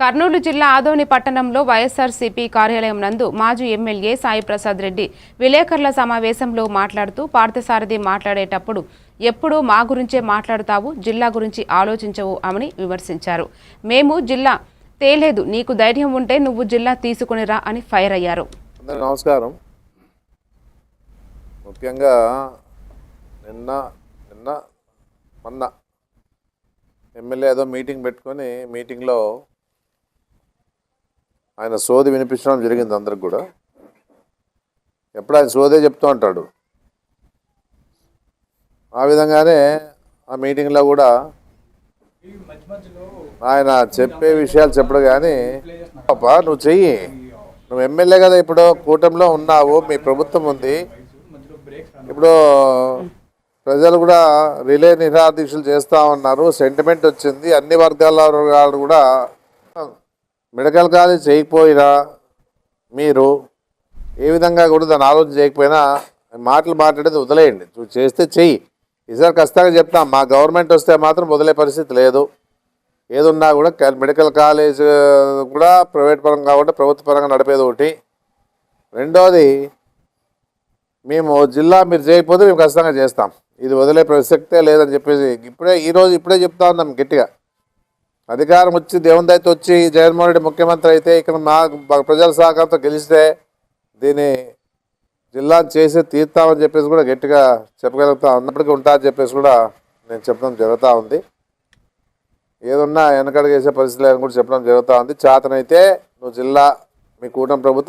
కర్నూలు జిల్లా ఆదోని పట్టణంలో వైఎస్ఆర్సీపీ కార్యాలయం నందు మాజీ ఎమ్మెల్యే సాయి ప్రసాద్ రెడ్డి విలేకరుల సమావేశంలో మాట్లాడుతూ పార్థసారథి మాట్లాడేటప్పుడు ఎప్పుడూ మా గురించే మాట్లాడుతావు జిల్లా గురించి ఆలోచించవు అని విమర్శించారు. మేము జిల్లా తేలేదు నీకు ధైర్యం ఉంటే నువ్వు జిల్లా తీసుకునిరా అని ఫైర్ అయ్యారు. నమస్కారం. ముఖ్యంగా నిన్న నిన్న మొన్న ఎమ్మెల్యే ఏదో మీటింగ్ పెట్టుకొని మీటింగ్లో ఆయన సోది వినిపించడం జరిగింది అందరికి కూడా. ఎప్పుడు ఆయన సోదే చెప్తూ ఉంటాడు. ఆ విధంగానే ఆ మీటింగ్లో కూడా ఆయన చెప్పే విషయాలు చెప్పడు కానీ పాపా నువ్వు చెయ్యి. నువ్వు ఎమ్మెల్యే కదా ఇప్పుడు కూటమిలో ఉన్నావు మీ ప్రభుత్వం ఉంది. ఇప్పుడు ప్రజలు కూడా రిలే నిరాదీక్షలు చేస్తూ ఉన్నారు సెంటిమెంట్ వచ్చింది అన్ని వర్గాల వాళ్ళు కూడా మెడికల్ కాలేజ్ చేయకపోయినా మీరు ఏ విధంగా కూడా దాన్ని ఆలోచన చేయకపోయినా మాటలు మాట్లాడేది వదిలేయండి. నువ్వు చేస్తే చెయ్యి. ఈసారి ఖచ్చితంగా చెప్తాం మా గవర్నమెంట్ వస్తే మాత్రం వదిలే పరిస్థితి లేదు. ఏదున్నా కూడా మెడికల్ కాలేజ్ కూడా ప్రైవేట్ పరంగా కాకుండా ప్రభుత్వ పరంగా నడిపేది ఒకటి. రెండోది మేము జిల్లా మీరు చేయకపోతే మేము ఖచ్చితంగా చేస్తాం. ఇది వదిలే ప్రసక్తే లేదని చెప్పేసి ఇప్పుడే ఈరోజు ఇప్పుడే చెప్తా ఉన్నాం గట్టిగా. అధికారం వచ్చి దేవుని దయతో వచ్చి జగన్మోహన్ రెడ్డి ముఖ్యమంత్రి అయితే ఇక్కడ మా ప్రజల సహకారంతో గెలిస్తే దీన్ని జిల్లా చేసి తీర్తామని చెప్పేసి కూడా గట్టిగా చెప్పగలుగుతా ఉన్నప్పటికీ ఉంటా అని చెప్పేసి కూడా నేను చెప్పడం జరుగుతూ ఉంది. ఏదున్నా వెనకడుగు వేసే పరిస్థితి లేదని కూడా చెప్పడం జరుగుతూ ఉంది. చేతనైతే నువ్వు జిల్లా మీ కూటమి ప్రభుత్వం